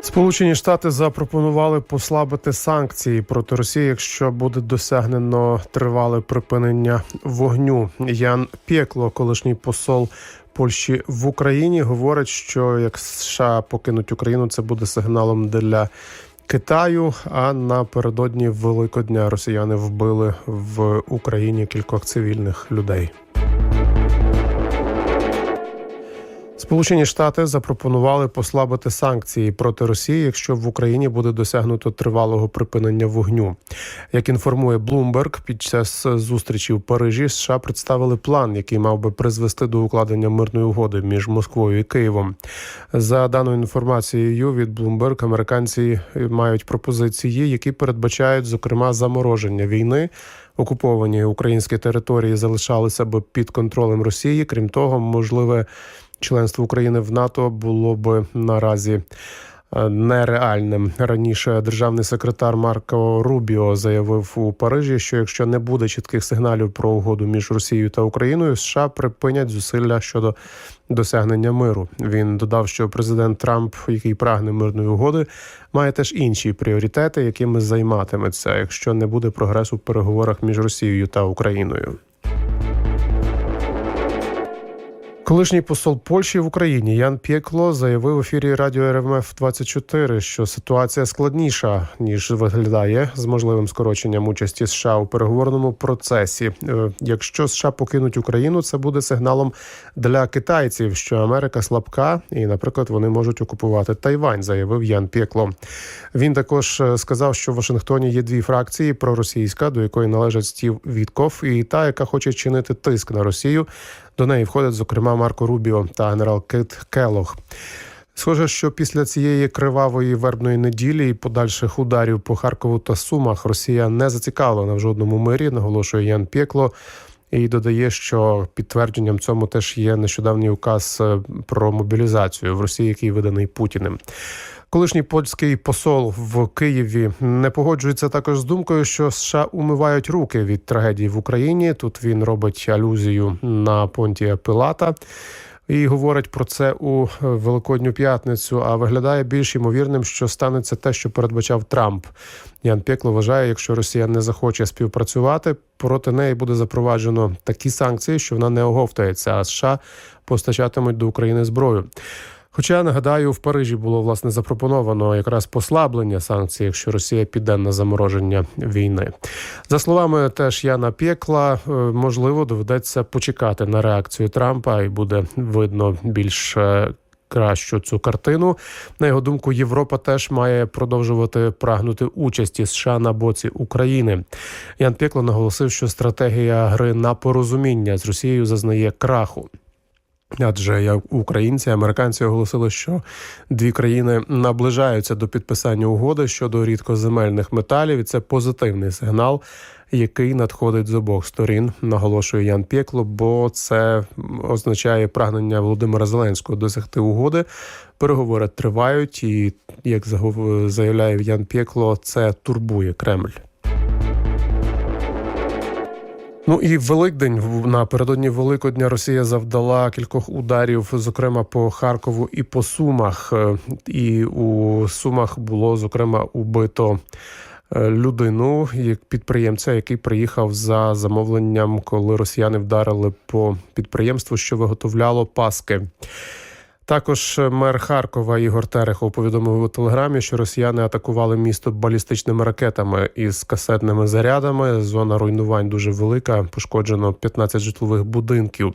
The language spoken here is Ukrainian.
Сполучені Штати запропонували послабити санкції проти Росії, якщо буде досягнено тривале припинення вогню. Ян Пєкло, колишній посол Польщі в Україні, говорить, що як США покинуть Україну, це буде сигналом для Китаю. А напередодні Великодня росіяни вбили в Україні кількох цивільних людей. Сполучені Штати запропонували послабити санкції проти Росії, якщо в Україні буде досягнуто тривалого припинення вогню. Як інформує Bloomberg, під час зустрічі в Парижі США представили план, який мав би призвести до укладення мирної угоди між Москвою і Києвом. За даною інформацією від Bloomberg, американці мають пропозиції, які передбачають зокрема замороження війни. Окуповані українські території залишалися б під контролем Росії. Крім того, можливе членство України в НАТО було б наразі е, нереальним. Раніше державний секретар Марко Рубіо заявив у Парижі, що якщо не буде чітких сигналів про угоду між Росією та Україною, США припинять зусилля щодо досягнення миру. Він додав, що президент Трамп, який прагне мирної угоди, має теж інші пріоритети, якими займатиметься, якщо не буде прогресу в переговорах між Росією та Україною. Колишній посол Польщі в Україні Ян Пєкло заявив в ефірі радіо РМФ 24 що ситуація складніша ніж виглядає з можливим скороченням участі США у переговорному процесі. Е, Якщо США покинуть Україну, це буде сигналом для китайців, що Америка слабка, і, наприклад, вони можуть окупувати Тайвань, заявив Ян Пєкло. Він також е, сказав, що в Вашингтоні є дві фракції: проросійська, до якої належать Стів Вітков, і та, яка хоче чинити тиск на Росію. До неї входять, зокрема, Марко Рубіо та генерал Кит Келох. Схоже, що після цієї кривавої вербної неділі і подальших ударів по Харкову та Сумах Росія не зацікавлена в жодному мирі, наголошує Ян Пєкло. І додає, що підтвердженням цьому теж є нещодавній указ е, про мобілізацію в Росії, який виданий Путіним. Колишній польський посол в Києві не погоджується також з думкою, що США умивають руки від трагедії в Україні. Тут він робить алюзію на Понтія Пилата. І говорить про це у Великодню п'ятницю. А виглядає більш ймовірним, що станеться те, що передбачав Трамп. Ян Пекло вважає, якщо Росія не захоче співпрацювати, проти неї буде запроваджено такі санкції, що вона не оговтається, а США постачатимуть до України зброю. Хоча нагадаю, в Парижі було власне запропоновано якраз послаблення санкцій, якщо Росія піде на замороження війни. За словами теж Яна Пєкла, е, можливо, доведеться почекати на реакцію Трампа, і буде видно більш е, кращу цю картину. На його думку, Європа теж має продовжувати прагнути участі США на боці України. Ян Пєкло наголосив, що стратегія гри на порозуміння з Росією зазнає краху. Адже як українці, американці оголосили, що дві країни наближаються до підписання угоди щодо рідкоземельних металів, і це позитивний сигнал, який надходить з обох сторін, наголошує Ян Пєкло, бо це означає прагнення Володимира Зеленського досягти угоди. Переговори тривають, і як заявляє Ян Пєкло, це турбує Кремль. Ну і Великдень напередодні Великодня Росія завдала кількох ударів, зокрема по Харкову і по Сумах. І у Сумах було зокрема убито людину, як підприємця, який приїхав за замовленням, коли росіяни вдарили по підприємству, що виготовляло паски. Також мер Харкова Ігор Терехов повідомив у телеграмі, що росіяни атакували місто балістичними ракетами із касетними зарядами. Зона руйнувань дуже велика. Пошкоджено 15 житлових будинків.